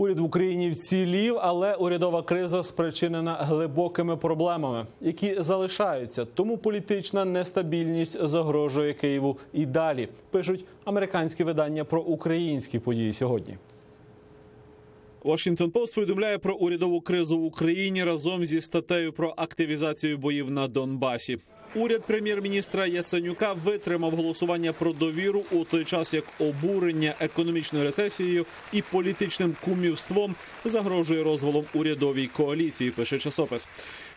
Уряд в Україні вцілів, але урядова криза спричинена глибокими проблемами, які залишаються. Тому політична нестабільність загрожує Києву і далі. Пишуть американські видання про українські події сьогодні. Washington Post повідомляє про урядову кризу в Україні разом зі статтею про активізацію боїв на Донбасі. Уряд прем'єр-міністра Яценюка витримав голосування про довіру у той час, як обурення економічною рецесією і політичним кумівством загрожує розвалом урядовій коаліції. Пише часопис.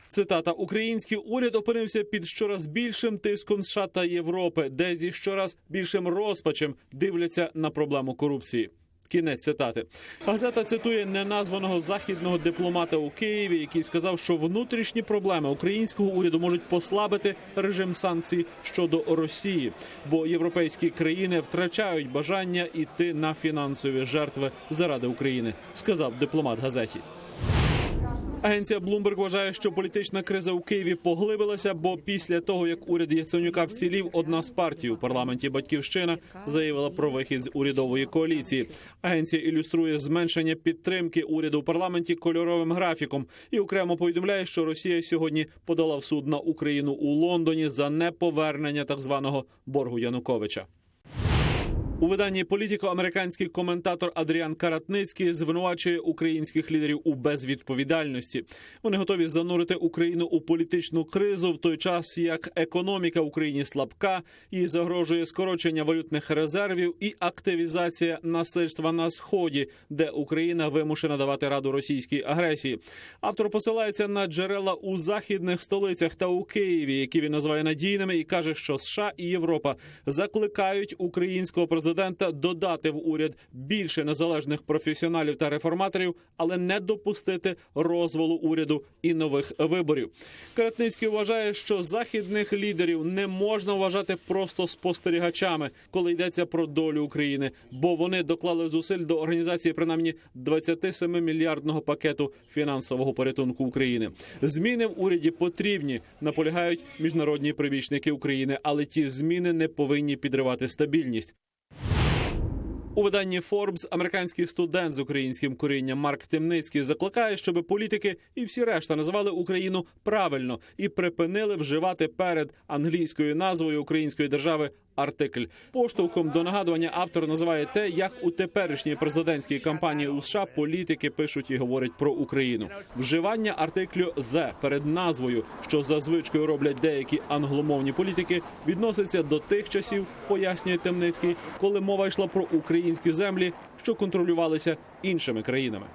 Цитата: Український уряд опинився під щораз більшим тиском США та Європи, де зі щораз більшим розпачем дивляться на проблему корупції. Кінець цитати. Газета цитує неназваного західного дипломата у Києві, який сказав, що внутрішні проблеми українського уряду можуть послабити режим санкцій щодо Росії, бо європейські країни втрачають бажання іти на фінансові жертви заради України, сказав дипломат газеті. Агенція Bloomberg вважає, що політична криза у Києві поглибилася, бо після того, як уряд Яценюка вцілів, одна з партій у парламенті Батьківщина заявила про вихід з урядової коаліції. Агенція ілюструє зменшення підтримки уряду у парламенті кольоровим графіком і окремо повідомляє, що Росія сьогодні подала в суд на Україну у Лондоні за неповернення так званого боргу Януковича. У виданні політико американський коментатор Адріан Каратницький звинувачує українських лідерів у безвідповідальності. Вони готові занурити Україну у політичну кризу в той час, як економіка в Україні слабка і загрожує скорочення валютних резервів і активізація насильства на сході, де Україна вимушена давати раду російській агресії. Автор посилається на джерела у західних столицях та у Києві, які він називає надійними, і каже, що США і Європа закликають українського президента додати в уряд більше незалежних професіоналів та реформаторів, але не допустити розвалу уряду і нових виборів. Каратницький вважає, що західних лідерів не можна вважати просто спостерігачами, коли йдеться про долю України, бо вони доклали зусиль до організації принаймні 27 мільярдного пакету фінансового порятунку України. Зміни в уряді потрібні, наполягають міжнародні прибічники України, але ті зміни не повинні підривати стабільність. У виданні Forbes американський студент з українським корінням Марк Темницький закликає, щоб політики і всі решта називали Україну правильно і припинили вживати перед англійською назвою української держави артикль. Поштовхом до нагадування автор називає те, як у теперішній президентській кампанії у США політики пишуть і говорять про Україну. Вживання артиклю «the» перед назвою, що за звичкою роблять деякі англомовні політики, відноситься до тих часів, пояснює Темницький, коли мова йшла про українські землі, що контролювалися іншими країнами.